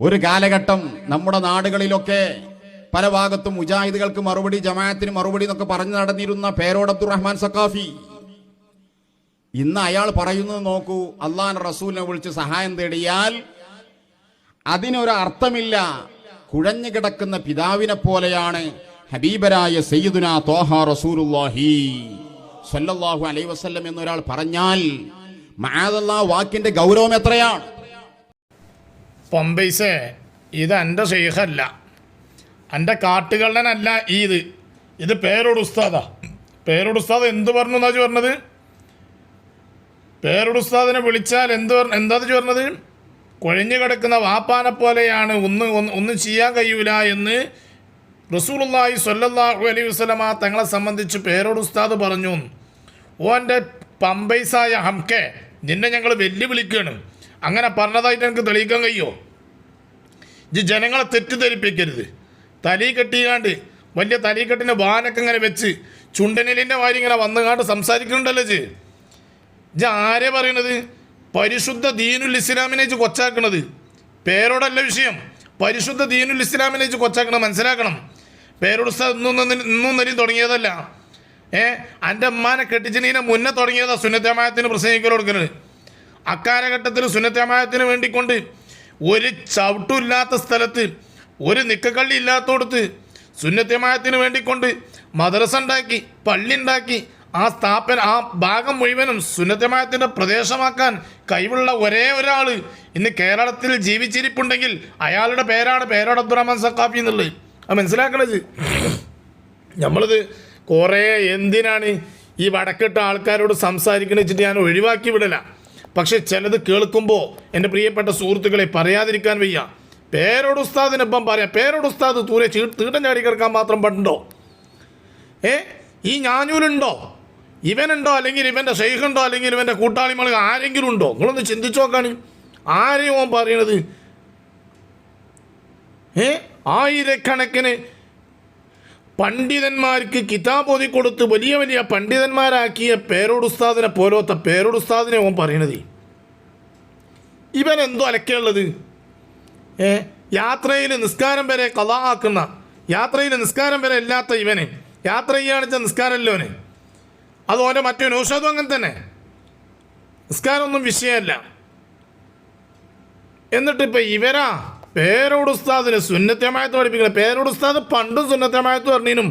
ഒരു കാലഘട്ടം നമ്മുടെ നാടുകളിലൊക്കെ പല ഭാഗത്തും മുജാഹിദുകൾക്ക് മറുപടി ജമാഅത്തിന് മറുപടി എന്നൊക്കെ പറഞ്ഞു നടന്നിരുന്ന പേരോട് അബ്ദുറഹ്മാൻ സക്കാഫി ഇന്ന് അയാൾ പറയുന്നത് നോക്കൂ അള്ളാൻ റസൂലിനെ വിളിച്ച് സഹായം തേടിയാൽ അതിനൊരു അർത്ഥമില്ല. കുഴഞ്ഞു കിടക്കുന്ന പിതാവിനെ പോലെയാണ് ഹബീബരായ സയ്യിദുന തോഹ റസൂലുല്ലാഹി സ്വല്ലല്ലാഹു അലൈഹി വസല്ലം എന്നൊരാൾ പറഞ്ഞാൽ മഹാദല്ലാ വാക്കിന്റെ ഗൗരവം എത്രയാണ്? പമ്പൈസേ ഇത് എന്റെ ഷെയ്ഖല്ല എന്റെ കാട്ടുകള്ളനല്ല ഈ ഇത്. ഇത് പേരോട് ഉസ്താദാ. പേരോട് ഉസ്താദ് എന്ത് പറഞ്ഞു എന്നാ പറഞ്ഞത്? പേരോട് ഉസ്താദിനെ വിളിച്ചാൽ എന്ത് എന്താ പറഞ്ഞത്? കുഴഞ്ഞു കിടക്കുന്ന വാപ്പാനെ പോലെയാണ് ഒന്ന് ഒന്ന് ചെയ്യാൻ കഴിയൂല എന്ന് റസൂലുള്ളാഹി സ്വല്ലല്ലാഹു അലൈഹി വസല്ലമ തങ്ങളെ സംബന്ധിച്ച് പേരോട് ഉസ്താദ് പറഞ്ഞു. ഓന്റെ പമ്പൈസായ ഹംകെ നിന്നെ ഞങ്ങൾ വെല്ലുവിളിക്കുകയാണ് അങ്ങനെ പറഞ്ഞതായിട്ട് എനിക്ക് തെളിയിക്കാൻ കഴിയുമോ ഇത് ജനങ്ങളെ തെറ്റിദ്ധരിപ്പിക്കരുത്. തലി കെട്ടിയാണ്ട് വലിയ തലീക്കെട്ടിന്റെ വാനൊക്കെ ഇങ്ങനെ വെച്ച് ചുണ്ടനിലിന്റെ വാരി ഇങ്ങനെ വന്നുകാണ്ട് സംസാരിക്കുന്നുണ്ടല്ലോ ജ് ഇജ് ആരെ പറയണത്? പരിശുദ്ധ ദീനുൽ ഇസ്ലാമിനെ വെച്ച് കൊച്ചാക്കണത്. പേരോടല്ല വിഷയം. പരിശുദ്ധ ദീനുൽ ഇസ്ലാമിനെ വെച്ച് കൊച്ചാക്കണം മനസ്സിലാക്കണം. പേരോട് ഇന്നും ഇന്നും- തുടങ്ങിയതല്ല. ഏ എന്റെ അമ്മാനെ കെട്ടിച്ചിനെ മുന്നേ തുടങ്ങിയതാ സുന്നത്തമായത്തിന് പ്രസംഗിക്കൽ കൊടുക്കുന്നത് അക്കാലഘട്ടത്തിൽ സുന്നത്തമായത്തിന് വേണ്ടിക്കൊണ്ട് ഒരു ചവിട്ടില്ലാത്ത സ്ഥലത്ത് ഒരു നിക്കക്കള്ളി ഇല്ലാത്തോടത്ത് സുന്നത്തമായത്തിന് വേണ്ടിക്കൊണ്ട് മദ്രസ ഉണ്ടാക്കി പള്ളി ഉണ്ടാക്കി ആ സ്ഥാപന ആ ഭാഗം മുഴുവനും സുന്നത്തമായത്തിന്റെ പ്രദേശമാക്കാൻ കഴിവുള്ള ഒരേ ഒരാൾ ഇന്ന് കേരളത്തിൽ ജീവിച്ചിരിപ്പുണ്ടെങ്കിൽ അയാളുടെ പേരാണ് പേരോട് അബ്ദുറഹ്മാൻ സക്കാഫി എന്നുള്ളത്. അത് മനസ്സിലാക്കണത്? നമ്മളിത് കുറേ എന്തിനാണ് ഈ വടക്കിട്ട ആൾക്കാരോട് സംസാരിക്കണ വെച്ചിട്ട് ഞാൻ ഒഴിവാക്കി വിടല. പക്ഷെ ചിലത് കേൾക്കുമ്പോൾ എന്റെ പ്രിയപ്പെട്ട സുഹൃത്തുക്കളെ പറയാതിരിക്കാൻ വയ്യ. പേരോട് ഉസ്താദിനൊപ്പം പറയാം. പേരോട് ഉസ്താദ് തൂരെ തീട്ടം ചാടി കിടക്കാൻ മാത്രം പറ്റുണ്ടോ ഏ? ഈ ഞാഞ്ഞൂലുണ്ടോ? ഇവനുണ്ടോ? അല്ലെങ്കിൽ ഇവന്റെ ഷെയ്ഖുണ്ടോ? അല്ലെങ്കിൽ ഇവന്റെ കൂട്ടാളിമകൾ ആരെങ്കിലും ഉണ്ടോ? നിങ്ങളൊന്ന് ചിന്തിച്ചു നോക്കാണ്. ആരെയും ഓൻ പറയണത്? ഏ? ആയിരക്കണക്കിന് പണ്ഡിതന്മാർക്ക് കിതാബ് ഓതി കൊടുത്ത് വലിയ വലിയ പണ്ഡിതന്മാരാക്കിയ പേരോട് ഉസ്താദിനെ പോലത്തെ പേരോട് ഉസ്താദിനെ ഓൻ പറയണത്? ഇവൻ എന്തോ അലക്കുള്ളത് ഏ? യാത്രയിൽ നിസ്കാരം വരെ കഥാക്കുന്ന യാത്രയിൽ നിസ്കാരം വരെ ഇല്ലാത്ത ഇവനെ യാത്ര ചെയ്യാണിച്ച നിസ്കാരമല്ലോനെ അത് ഓന്റെ മറ്റേ ഔഷധം അങ്ങനെ തന്നെ? നിസ്കാരമൊന്നും വിഷയമല്ല. എന്നിട്ട് ഇപ്പം ഇവരാ പേരോട് ഉസ്താദിന് സുന്നത്യമായത്ത് പഠിപ്പിക്കണം പേരോട് ഉസ്താദ് പണ്ടും സുന്നത്യമായത്ത് പറഞ്ഞതിനും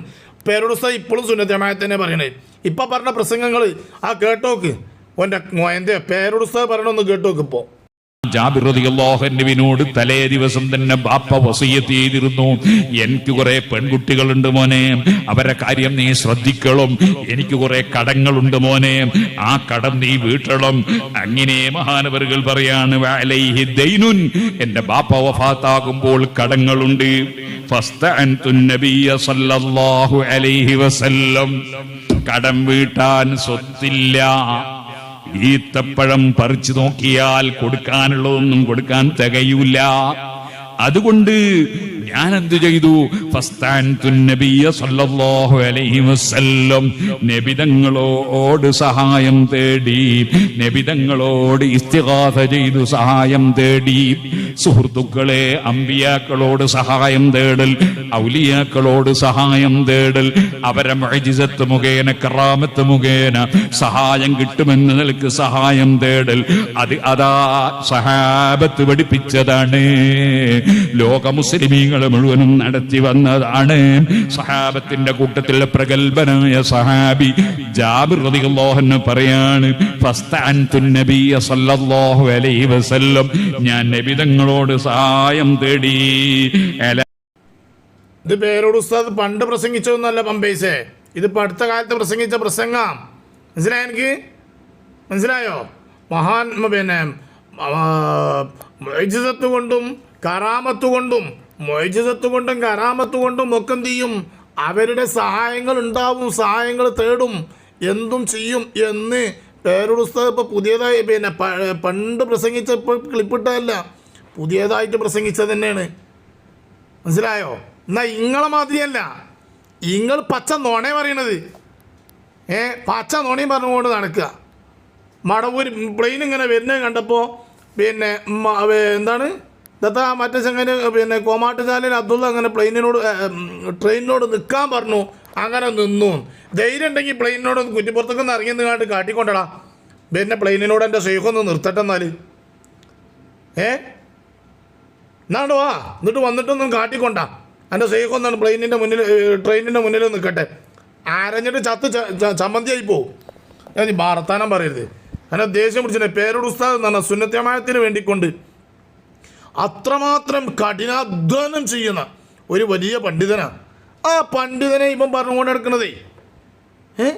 പേരോട് ഉസ്താദ് ഇപ്പോഴും സുന്നത്യമായത്ത് തന്നെ പറയണേ. ഇപ്പം പറഞ്ഞ പ്രസംഗങ്ങൾ ആ കേട്ടോക്ക്. ഓന്റെ എന്റെ പേരോട് ഉസ്താദ് പറയണമെന്ന് കേട്ടോക്ക് ഇപ്പോൾ ജാബിർ റളിയല്ലാഹുവിനോട് തലേ ദിവസം തന്നെ ബാപ്പ വസീയത്ത് ചെയ്തിരുന്നു. എനിക്ക് കുറെ പെൺകുട്ടികളുണ്ട് മോനെ. അവരെ കാര്യം നീ ശ്രദ്ധിക്കണം. എനിക്ക് കുറെ കടങ്ങളുണ്ട് മോനെ. ആ കടം നീ വീട്ടണം. അങ്ങനെ മഹാനവറുകൾ പറയാണ് എന്റെ ബാപ്പ വഫാത്താകുമ്പോൾ കടങ്ങളുണ്ട്. കടം വീട്ടാൻ സ്വത്തില്ല. ഈത്തപ്പഴം പറിച്ചു നോക്കിയാൽ കൊടുക്കാനുള്ളതൊന്നും കൊടുക്കാൻ തികയൂല. അതുകൊണ്ട് ഞാൻ എന്തു ചെയ്തു? നബിതങ്ങളോട് സഹായം തേടി. നബിതങ്ങളോട് ഇസ്തിഗാസ ചെയ്തു സഹായം തേടി. സുഹൃത്തുക്കളെ അമ്പിയാക്കളോട് സഹായം തേടൽ. ഔലിയാക്കളോട് സഹായം തേടൽ. അവരെ മഴജിസത്ത് മുഖേന കറാമത്ത് മുഖേന സഹായം കിട്ടുമെന്ന് നിലയ്ക്ക് സഹായം തേടൽ. അത് അതാ സഹാബത്ത് പഠിപ്പിച്ചതാണ്. ലോക മുസ്ലിമീങ്ങൾ മുഴുവനും നടത്തി വന്നതാണ് സഹാബത്തിന്റെ കൂട്ടത്തിൽ പ്രഗത്ഭനായ സഹാബി ജാബിർ റളിയല്ലാഹു അൻഹു പറയാണ് ഫസ്തഅൻതു നബിയ സല്ലല്ലാഹു അലൈഹി വസല്ലം. ഞാൻ നബി തങ്ങളോട് സഹായം തേടി. ഇത് പേരോട് ഉസ്താദ് പണ്ട് പ്രസംഗിച്ചതൊന്നല്ല പമ്പേസേ. ഇതിപ്പോൾ അടുത്ത കാലത്ത് പ്രസംഗിച്ച പ്രസംഗം. മനസ്സിലായ എനിക്ക്? മനസ്സിലായോ? മഹാൻ പിന്നെ കൊണ്ടും കറാമത്ത് കൊണ്ടും മൊയ്ജിസത്ത് കൊണ്ടും കരാമത്ത് കൊണ്ടും ഒക്കെ ചെയ്യും? അവരുടെ സഹായങ്ങൾ ഉണ്ടാവും സഹായങ്ങൾ തേടും. എന്തും ചെയ്യും എന്ന് പേരോട് ഉസ്താദ് ഇപ്പോൾ പുതിയതായി പിന്നെ പണ്ട് പ്രസംഗിച്ച ഇപ്പോൾ ക്ലിപ്പിട്ടതല്ല. പുതിയതായിട്ട് പ്രസംഗിച്ചത് തന്നെയാണ്. മനസ്സിലായോ? എന്നാൽ ഇങ്ങളെ മാതിരിയല്ല. ഇങ്ങൾ പച്ച നോണേ പറയണത്. ഏ പച്ച നോണയും പറഞ്ഞുകൊണ്ട് നടക്കുക. മടവൂർ പ്ലെയിൻ ഇങ്ങനെ വരുന്നത് കണ്ടപ്പോൾ പിന്നെ എന്താണ്? ദത്ത മറ്റേ ചങ്ങനെ പിന്നെ കോമാട്ടുചാലിൽ അബ്ദുള്ള അങ്ങനെ പ്ലെയിനിനോട് ട്രെയിനിനോട് നിൽക്കാൻ പറഞ്ഞു. അങ്ങനെ നിന്നു. ധൈര്യം ഉണ്ടെങ്കിൽ പ്ലെയിനിനോട് കുറ്റിപ്പുറത്തേക്ക് ഒന്ന് ഇറങ്ങി നിന്നാണ്ട് കാട്ടിക്കൊണ്ടടാ. പിന്നെ പ്ലെയിനിനോട് എന്റെ ഷെയ്ഖൊന്ന് നിർത്തട്ടെ എന്നാൽ ഏ? എന്നാണ്ട് വാ. എന്നിട്ട് വന്നിട്ടൊന്നും കാട്ടിക്കൊണ്ട. എന്റെ ഷെയ്ഖൊന്നാണ് പ്ലെയിനിന്റെ മുന്നിൽ ട്രെയിനിന്റെ മുന്നിൽ നിൽക്കട്ടെ. അരഞ്ഞിട്ട് ചത്ത് ചമ്മന്തിയായി പോവും. ഞാൻ ഭാർത്താനം പറയരുത്. എന്നെ ദേഷ്യം പിടിച്ചിട്ട് പേരോട് ഉസ്താദ് എന്നാണ് സുന്നത്യമായത്തിന് വേണ്ടിക്കൊണ്ട് അത്രമാത്രം കഠിനാധ്വാനം ചെയ്യുന്ന ഒരു വലിയ പണ്ഡിതനാണ് ആ പണ്ഡിതനെ ഇപ്പം പറഞ്ഞുകൊണ്ട് നടക്കണതേ ഏ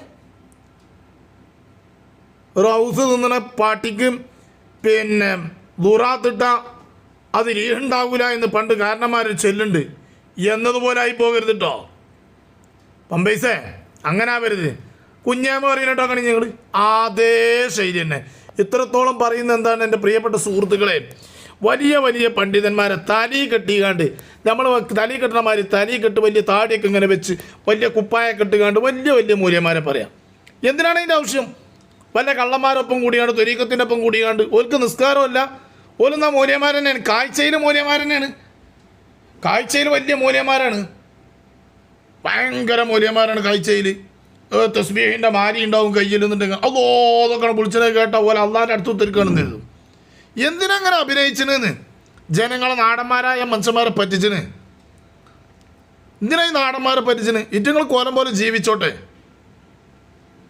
ഹൗസ് നിന്നണ പാട്ടിക്ക് പിന്നെ ദൂറാത്തിട്ട അത് രീഹുണ്ടാവൂല എന്ന് പണ്ട് കാരണന്മാർ ചെല്ലുണ്ട്. എന്നതുപോലെ ആയി പോകരുത് കേട്ടോ പമ്പൈസേ അങ്ങനെ ആവരുത്. കുഞ്ഞാമ പറയുന്നട്ടോ കണി ഞങ്ങൾ അതേ ശൈലി തന്നെ. ഇത്രത്തോളം പറയുന്ന എന്താണ് എന്റെ പ്രിയപ്പെട്ട സുഹൃത്തുക്കളെ? വലിയ വലിയ പണ്ഡിതന്മാരെ തലി കെട്ടിയാണ്ട് നമ്മൾ തലി കെട്ടണ മാതിരി തലി കെട്ട് വലിയ താടിയൊക്കെ ഇങ്ങനെ വെച്ച് വലിയ കുപ്പായ കെട്ടുകാണ്ട് വലിയ വലിയ മൂല്യന്മാരെ പറയാം. എന്തിനാണ് അതിന്റെ ആവശ്യം? വല്ല കള്ളന്മാരൊപ്പം കൂടിയാണ് തൊരീക്കത്തിന്റെ ഒപ്പം കൂടിയാണ്ട് ഓർക്ക് നിസ്കാരമല്ല. ഓലെന്നാ മൂല്യന്മാർ തന്നെയാണ് കാഴ്ചയിൽ മൂല്യന്മാർ തന്നെയാണ് കാഴ്ചയിൽ വലിയ മൂല്യന്മാരാണ്. ഭയങ്കര മൂല്യന്മാരാണ് കാഴ്ചയിൽ തസ്ബീഹിന്റെ മാരി ഉണ്ടാവും കയ്യിൽ നിന്നിട്ട് അതോ അതൊക്കെ വിളിച്ചത് കേട്ട പോലെ അള്ളാന്റെ അടുത്ത് തിരിക്കണമെന്ന് എഴുതും എന്തിനങ്ങനെ അഭിനയിച്ചിന് ജനങ്ങളെ നാടന്മാരായ മനുഷ്യന്മാരെ പറ്റിച്ചിന്. എന്തിനാ ഈ നാടന്മാരെ പറ്റിച്ചിന്? ഇറ്റങ്ങൾ കോലം പോലെ ജീവിച്ചോട്ടെ.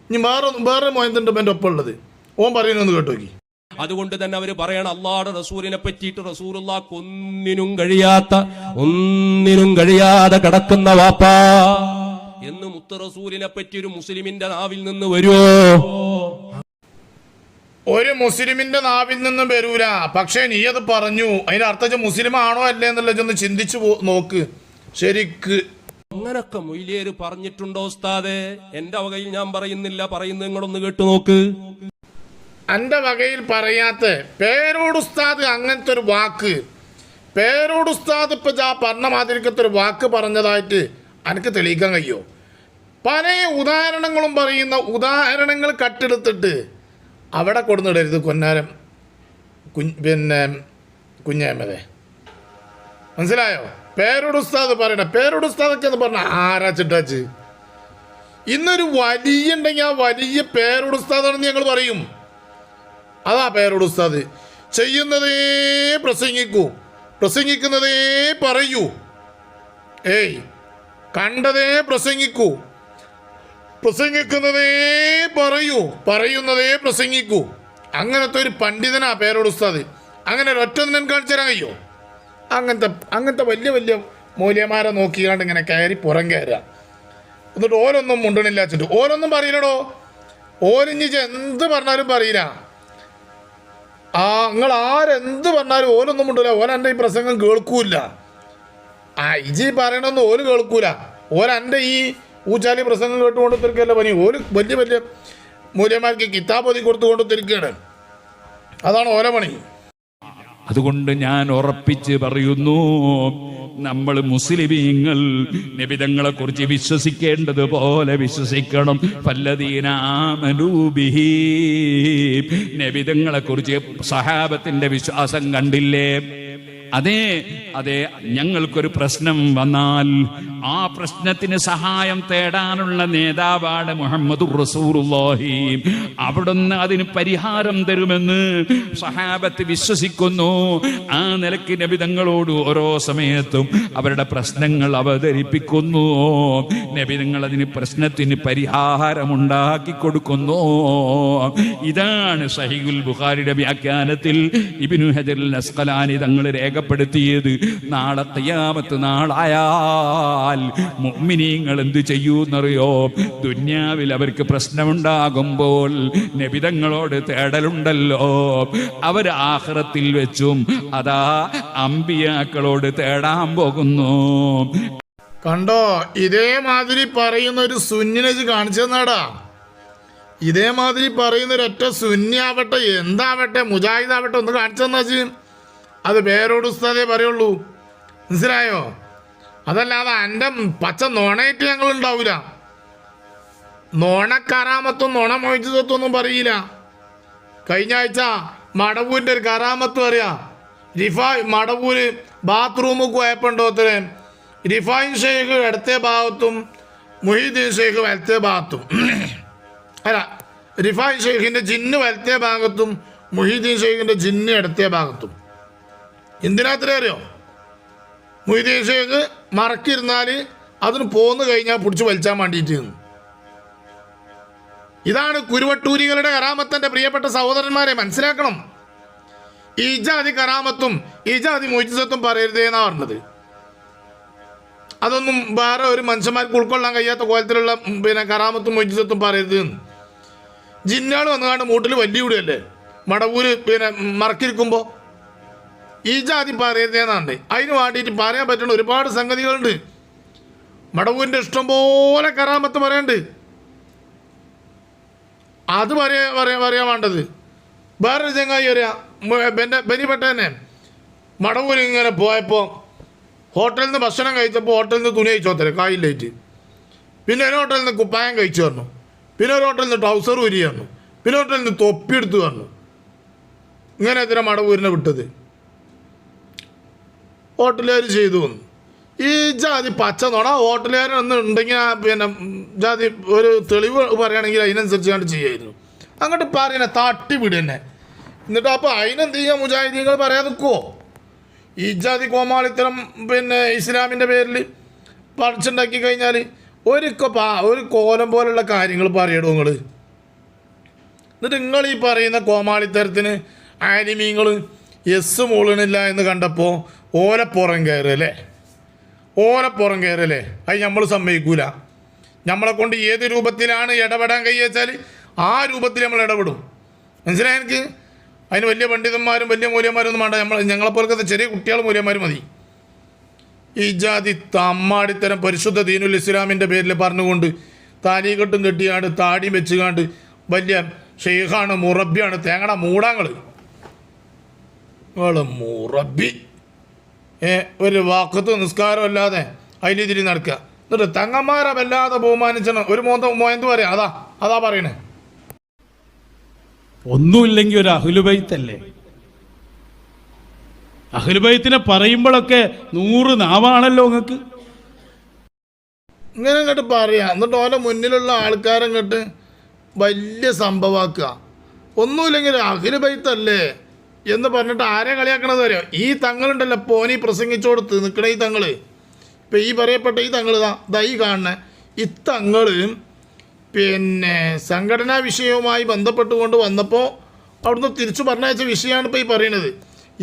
ഇനി വേറെ വേറെ മോയന്തുണ്ട് എന്റെ ഒപ്പം ഉള്ളത്. ഓൻ പറയുന്നൊന്ന് കേട്ടോ അതുകൊണ്ട് തന്നെ അവർ പറയണം അള്ളാടെ റസൂലിനെ പറ്റിയിട്ട് റസൂലുള്ളാക്ക് ഒന്നിനും കഴിയാത്ത ഒന്നിനും കഴിയാതെ കിടക്കുന്ന വാപ്പാ. എന്ന് മുത്ത് റസൂലിനെ പറ്റി ഒരു മുസ്ലിമിന്റെ നാവിൽ നിന്ന് വരുമോ ഒരു മുസ്ലിമിന്റെ നാവിൽ നിന്നും വരൂല. പക്ഷേ നീ അത് പറഞ്ഞു. അതിന്റെ അർത്ഥം മുസ്ലിം ആണോ അല്ലേ എന്നുള്ളത് ഒന്ന് ചിന്തിച്ചു നോക്ക്. ശരിക്ക്. അങ്ങനൊക്കെ മൊയ്ലിയേര് പറഞ്ഞിട്ടുണ്ടോ ഉസ്താദെ? എന്റെ വകയിൽ ഞാൻ പറയുന്നില്ല. പറയുന്നത് നിങ്ങളൊന്ന് കേട്ടു നോക്ക്. എന്റെ വകയിൽ പറയാത്ത പേരോട് ഉസ്താദ് അങ്ങനത്തെ ഒരു വാക്ക്. പേരോട് ഉസ്താദ് ഇപ്പൊ ആ പറഞ്ഞ മാതിരിക്കത്തെ ഒരു വാക്ക് പറഞ്ഞതായിട്ട് എനിക്ക് തെളിയിക്കാൻ കഴിയോ? പല ഉദാഹരണങ്ങളും പറയുന്ന ഉദാഹരണങ്ങൾ കട്ടെടുത്തിട്ട് അവിടെ കൊടുന്നിടരുത് കൊന്നാരം കുഞ്ഞ് പിന്നെ കുഞ്ഞേമതെ മനസ്സിലായോ? പേരുടുസ്താദ് പറയണ. പേരുടുസ്താദൊക്കെ എന്ന് പറഞ്ഞ ആരാ ചിട്ടാച്ച് ഇന്നൊരു വലിയ ഉണ്ടെങ്കിൽ ആ വലിയ പേരുടുസ്താദാണെന്ന് ഞങ്ങൾ പറയും. അതാ പേരുടുസ്താദ് ചെയ്യുന്നതേ പ്രസംഗിക്കൂ. പ്രസംഗിക്കുന്നതേ പറയൂ. ഏയ് കണ്ടതേ പ്രസംഗിക്കൂ. പ്രസംഗിക്കുന്നതേ പറയൂ. പറയുന്നതേ പ്രസംഗിക്കൂ. അങ്ങനത്തെ ഒരു പണ്ഡിതനാ പേരോട് ഉസ്താദ്. അങ്ങനെ ഒരൊറ്റ ഞാൻ കാണിച്ചു തരാൻ കഴിയോ? അങ്ങനത്തെ അങ്ങനത്തെ വലിയ വലിയ മൂല്യമാരെ നോക്കിയാണ്ട് ഇങ്ങനെ കയറി പുറം കയറുക. എന്നിട്ട് ഓരോന്നും മുണ്ടണില്ല വെച്ചിട്ട്. ഓരോന്നും പറയില്ലടോ. ഓരിഞ്ഞ് എന്ത് പറഞ്ഞാലും പറയില്ല. ആ നിങ്ങൾ ആരെന്ത് പറഞ്ഞാലും ഓലൊന്നും മുണ്ടില്ല ഓല ഈ പ്രസംഗം കേൾക്കൂല ആ ഇജി പറയണമെന്ന് ഓൽ കേൾക്കൂല. ഓല ഈ ഊച്ചാലി പ്രസംഗം കേട്ടുകൊണ്ട് തിരിക്കല്ല പനി ഒരു വലിയ വലിയ മൂല്യമാർക്ക് കിതാബ് ഒതി കൊടുത്തുകൊണ്ട് തിരിക്കുകയാണ് അതാണ് ഓരോ പണി. അതുകൊണ്ട് ഞാൻ ഉറപ്പിച്ച് പറയുന്നു നമ്മൾ മുസ്ലിമീങ്ങൾ നിബിതങ്ങളെ കുറിച്ച് വിശ്വസിക്കേണ്ടതുപോലെ വിശ്വസിക്കണം. പല്ലദീനാമനൂബിഹി നിബിതങ്ങളെ കുറിച്ച് സഹാബത്തിന്റെ വിശ്വാസം കണ്ടില്ലേ? അതെ അതെ ഞങ്ങൾക്കൊരു പ്രശ്നം വന്നാൽ ആ പ്രശ്നത്തിന് സഹായം തേടാനുള്ള നേതാവാണ് മുഹമ്മദ് അവിടുന്ന് അതിന് പരിഹാരം തരുമെന്ന് സഹാബത്ത് വിശ്വസിക്കുന്നു. ആ നിലയ്ക്ക് നബിതങ്ങളോട് ഓരോ സമയത്തും അവരുടെ പ്രശ്നങ്ങൾ അവതരിപ്പിക്കുന്നു. നബിതങ്ങൾ അതിന് പ്രശ്നത്തിന് പരിഹാരം ഉണ്ടാക്കി കൊടുക്കുന്നു. ഇതാണ് സഹിഗുൽ ബുഖാരിയുടെ വ്യാഖ്യാനത്തിൽ ഇബിനു ഹജറുൽ അസ്കലാനി തങ്ങൾ രേഖപ്പെടുത്തിയത്. നാളെ തയ്യാമത്ത് നാളായാൽ മുഅ്മിനീങ്ങൾ എന്ത് ചെയ്യൂന്നറിയോ? ദുന്യാവിൽ അവർക്ക് പ്രശ്നമുണ്ടാകുമ്പോൾ നബിതങ്ങളോട് തേടലുണ്ടല്ലോ. അവർ ആഹ്റത്തിൽ വെച്ചും അതാ അമ്പിയാക്കളോട് തേടാൻ പോകുന്നു. കണ്ടോ? ഇതേമാതിരി പറയുന്ന ഒരു സുന്നിനെ കാണിച്ചു തന്നാടാ ഇതേമാതിരി പറയുന്ന ഒരൊറ്റ സുന്നിയാവട്ടെ എന്താവട്ടെ മുജാഹിദാവട്ടെ ഒന്ന് കാണിച്ചു തന്നാച്ച് അത് വേറൊരു ഉസ്താദേ പറയുള്ളൂ. മനസ്സിലായോ? അതല്ലാതെ എന്റെ പച്ച നോണയിട്ട് ഞങ്ങൾ ഉണ്ടാവില്ല നോണക്കറാമത്തും നോണ മൊയ്ച്ചതൊന്നും പറയില്ല. കഴിഞ്ഞ ആഴ്ച മടവൂരിന്റെ ഒരു കറാമത്ത് അറിയാം റിഫായ് മടവൂര് ബാത്റൂമിൽ പോയപ്പോണ്ടോത്തിന് റിഫായിൻ ഷെയ്ഖ് ഇടത്തെ ഭാഗത്തും മുഹീദ്ദീൻ ഷെയ്ഖ് വലത്തെ ഭാഗത്തും. അല്ല റിഫായിൻ ഷെയ്ഖിന്റെ ജിന്ന് വലത്തെ ഭാഗത്തും മുഹീദ്ദീൻ ഷെയ്ഖിന്റെ ജിന്ന് ഇടത്തെ ഭാഗത്തും. എന്തിനാത്ര അറിയോ? മൊയ്തീൻ ഷേഖ് മറക്കിരുന്നാൽ അതിന് പോന്നു കഴിഞ്ഞാൽ പിടിച്ച് വലിച്ചാൻ വേണ്ടിയിട്ട് ഇതാണ് കുരുവട്ടൂരികളുടെ കറാമത്തന്റെ പ്രിയപ്പെട്ട സഹോദരന്മാരെ മനസ്സിലാക്കണം. ഈ ജാതി കറാമത്തും ഈ ജാതി മോചിതത്വം പറയരുതേ എന്നാണ് പറഞ്ഞത്. അതൊന്നും വേറെ ഒരു മനുഷ്യന്മാർക്ക് ഉൾക്കൊള്ളാൻ കഴിയാത്ത കോലത്തിലുള്ള പിന്നെ കറാമത്തും മോചിതത്വം പറയരുത്. ജിന്നാൾ വന്നുകാണ്ട് മൂട്ടിൽ വലിയ വിടുകയല്ലേ മടവൂര് പിന്നെ മറക്കിരിക്കുമ്പോൾ ഈ ജാതി പറയരുതേന്നാണ്ട് അതിന് വേണ്ടിയിട്ട് പറയാൻ പറ്റുന്ന ഒരുപാട് സംഗതികളുണ്ട്. മടവൂരിന്റെ ഇഷ്ടം പോലെ കറാമത്ത് പറയണ്ട്. അത് പറയാ പറയാ പറയാൻ വേണ്ടത്. വേറൊരു ചങ്ങായി വരിക ബെന്നെ ബനിപ്പെട്ട തന്നെ മടവൂര് ഇങ്ങനെ പോയപ്പോൾ ഹോട്ടലിൽ നിന്ന് ഭക്ഷണം കഴിച്ചപ്പോൾ ഹോട്ടലിൽ നിന്ന് തുണി കഴിച്ചോത്തരെ കായില്ലേറ്റ് പിന്നെ ഒരു ഹോട്ടലിൽ നിന്ന് കുപ്പായം കഴിച്ചു തന്നു. പിന്നെ ഒരു ഹോട്ടലിൽ നിന്ന് ട്രൗസർ ഉരി തന്നു. പിന്നെ ഹോട്ടലിൽ നിന്ന് തൊപ്പി എടുത്തു തന്നു. ഇങ്ങനെ എത്ര മടവൂരിനെ വിട്ടത്. ഹോട്ടലുകാർ ചെയ്തു എന്ന്. ഈ ജാതി പച്ച നുണ ഹോട്ടലുകാരൊന്നും ഉണ്ടെങ്കിൽ പിന്നെ ജാതി ഒരു തെളിവ് പറയുകയാണെങ്കിൽ അതിനനുസരിച്ച് കണ്ട് ചെയ്യായിരുന്നു. അങ്ങോട്ട് പറയണ തട്ടി വിട് തന്നെ എന്നിട്ട് അപ്പോൾ അതിനെന്ത് ചെയ്യാൻ മുജാഹിദീങ്ങൾ പറയാൻ നിൽക്കുമോ ഈ ജാതി കോമാളിത്തരം പിന്നെ ഇസ്ലാമിന്റെ പേരിൽ പറിച്ചുണ്ടാക്കി കഴിഞ്ഞാൽ ഒരു പാ- ഒരു കോലം പോലുള്ള കാര്യങ്ങൾ പറയടോ നിങ്ങൾ എന്നിട്ട് നിങ്ങൾ ഈ പറയുന്ന കോമാളിത്തരത്തിന് ആനിമീങ്ങൾ എസ് മൂളണില്ല എന്ന് കണ്ടപ്പോൾ ഓലപ്പുറം കയറല്ലേ? ഓലപ്പുറം കയറല്ലേ? അത് നമ്മൾ സമ്മതിക്കൂല. നമ്മളെ കൊണ്ട് ഏത് രൂപത്തിലാണ് ഇടപെടാൻ കഴിയാച്ചാൽ ആ രൂപത്തിൽ നമ്മൾ ഇടപെടും. മനസ്സിലായി എനിക്ക്? അതിന് വലിയ പണ്ഡിതന്മാരും വലിയ മൂല്യന്മാരും മൂല്യന്മാരൊന്നും വേണ്ട. നമ്മൾ ഞങ്ങളെപ്പോലത്തെ ചെറിയ കുട്ടികൾ മൂല്യന്മാർ മതി. ഈ ജാതി തമ്മാടിത്തരം പരിശുദ്ധ ദീനുൽ ഇസ്ലാമിന്റെ പേരിൽ പറഞ്ഞുകൊണ്ട് താലികെട്ടും കെട്ടിയാണ്ട് താടിയും വെച്ചുകാണ്ട് വലിയ ഷെയ്ഖാണ് മുറബിയാണ് തേങ്ങട മൂടാങ്ങൾ മുറബി ഒരു വാക്കത്ത് നിസ്കാരം അല്ലാതെ അതിലിതിരി നടക്കുക. എന്നിട്ട് തങ്ങന്മാരെ വല്ലാതെ ബഹുമാനിച്ചണം ഒരു മോന്ത മോയന്ത് പറയാം. അതാ അതാ പറയണേ. ഒന്നുമില്ലെങ്കിൽ ഒരു അഹുലുബൈത്തല്ലേ? അഹുലുബൈത്തിനെ പറയുമ്പോഴൊക്കെ നൂറ് നാവാണല്ലോ നിങ്ങൾക്ക്. ഇങ്ങനെ അങ്ങോട്ട് പറയാ. എന്നിട്ട് ഓന്റെ മുന്നിലുള്ള ആൾക്കാരങ്ങോട്ട് വലിയ സംഭവമാക്കുക ഒന്നുമില്ലെങ്കിൽ അഖിൽ ബൈത്തല്ലേ എന്ന് പറഞ്ഞിട്ട് ആരെ കളിയാക്കണത് അറിയോ ഈ തങ്ങളുണ്ടല്ലോ പോനി പ്രസംഗിച്ചു കൊടുത്ത് നിൽക്കണ ഈ തങ്ങൾ. ഇപ്പം ഈ പറയപ്പെട്ട ഈ തങ്ങൾ ദൈ ദാ ഈ തങ്ങൾ പിന്നെ സംഘടനാ വിഷയവുമായി ബന്ധപ്പെട്ടുകൊണ്ട് വന്നപ്പോൾ അവിടുന്ന് തിരിച്ചു പറഞ്ഞയച്ച വിഷയമാണ് ഇപ്പോൾ ഈ പറയുന്നത്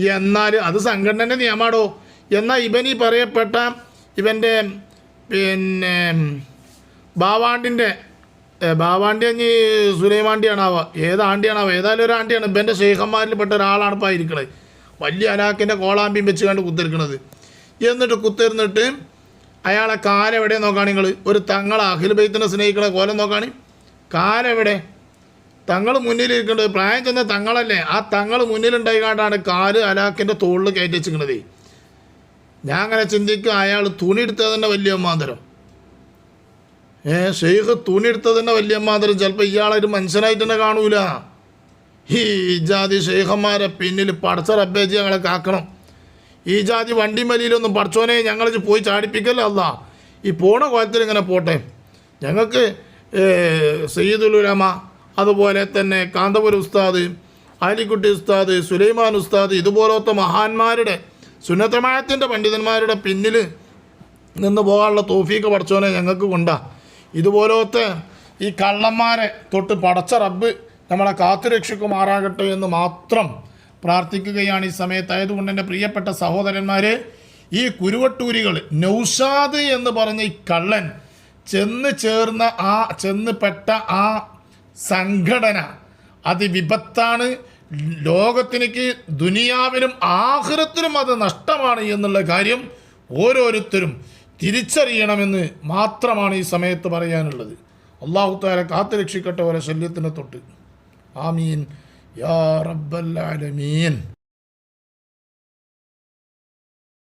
എന്നാൽ അത് സംഘടനയുടെ നിയമാടോ എന്നാൽ ഇവൻ ഈ പറയപ്പെട്ട ഇവന്റെ പിന്നെ ബാവാണ്ടിന്റെ ബാവാണ്ടി അഞ്ഞ് സുലൈമാണ്ടിയാണാവോ ഏത് ആണ്ടിയാണാവോ ഏതായാലും ഒരു ആണ്ടിയാണ്. ഇപ്പം ശേഖന്മാരിൽ പെട്ട ഒരാളാണ് ഇപ്പോൾ ഇരിക്കണത് വലിയ അലാക്കിന്റെ കോളാമ്പിയും വെച്ച് കണ്ട് കുത്തിരിക്കണത്. എന്നിട്ട് കുത്തിരുന്നിട്ട് അയാളെ കാലെവിടെ നോക്കാണ് നിങ്ങൾ ഒരു തങ്ങൾ അഖിൽ ബൈത്തിനെ സ്നേഹിക്കണ കോലം നോക്കാണ് കാലെവിടെ? തങ്ങൾ മുന്നിലിരിക്കുന്നത് പ്രായം ചെന്ന തങ്ങളല്ലേ. ആ തങ്ങൾ മുന്നിലുണ്ടായിക്കാണ്ടാണ് കാൽ അലാക്കിന്റെ തോളിൽ കയറ്റി വെച്ചിരിക്കണത്. ഞാൻ അങ്ങനെ ചിന്തിക്കും അയാൾ തുണി എടുത്തത് തന്നെ വലിയ മാതരം ഏ ഷെയ്ഖ് തുണി എടുത്തത് തന്നെ വലിയ മാതരം ചിലപ്പോൾ ഇയാളൊരു മനുഷ്യനായിട്ട് തന്നെ കാണൂല. ഈ ജാതി ഷെയ്ഖന്മാരെ പിന്നിൽ പടച്ച റബ്ബേജി ഞങ്ങളെ കാക്കണം. ഈ ജാതി വണ്ടി മലിയിലൊന്നും പഠിച്ചോനെ ഞങ്ങൾ പോയി ചാടിപ്പിക്കല്ല അല്ല? ഈ പോണ കോലത്തിൽ ഇങ്ങനെ പോട്ടെ. ഞങ്ങൾക്ക് സയ്യിദുൽ ഉലമ അതുപോലെ തന്നെ കാന്തപുര ഉസ്താദ് ആലിക്കുട്ടി ഉസ്താദ് സുലൈമാൻ ഉസ്താദ് ഇതുപോലത്തെ മഹാന്മാരുടെ സുന്നത്തമായത്തിന്റെ പണ്ഡിതന്മാരുടെ പിന്നിൽ നിന്ന് പോകാനുള്ള തോഫീക്ക് പഠിച്ചോനെ ഞങ്ങൾക്ക് കൊണ്ടാ. ഇതുപോലത്തെ ഈ കള്ളന്മാരെ തൊട്ട് പടച്ച റബ്ബ് നമ്മളെ കാത്തുരക്ഷിക്കുമാറാകട്ടെ എന്ന് മാത്രം പ്രാർത്ഥിക്കുകയാണ് ഈ സമയത്ത്. ആയതുകൊണ്ട് എന്റെ പ്രിയപ്പെട്ട സഹോദരന്മാരെ ഈ കുരുവട്ടൂരികൾ നൗഷാദ് എന്ന് പറഞ്ഞ ഈ കള്ളൻ ചെന്ന് ചേർന്ന ആ ചെന്ന് പെട്ട ആ സംഘടന അതിവിപത്താണ്. ലോകത്തിനേക്ക് ദുനിയാവിനും ആഹൃത്തിലും അത് നഷ്ടമാണ് എന്നുള്ള കാര്യം ഓരോരുത്തരും തിരിച്ചറിയണമെന്ന് മാത്രമാണ് ഈ സമയത്ത് പറയാനുള്ളത്. അള്ളാഹു കാത്തു രക്ഷിക്കട്ടെ ഓരോ ശല്യത്തിനെ തൊട്ട്. ആമീൻ. യാ റബ്ബൽ ആലമീൻ.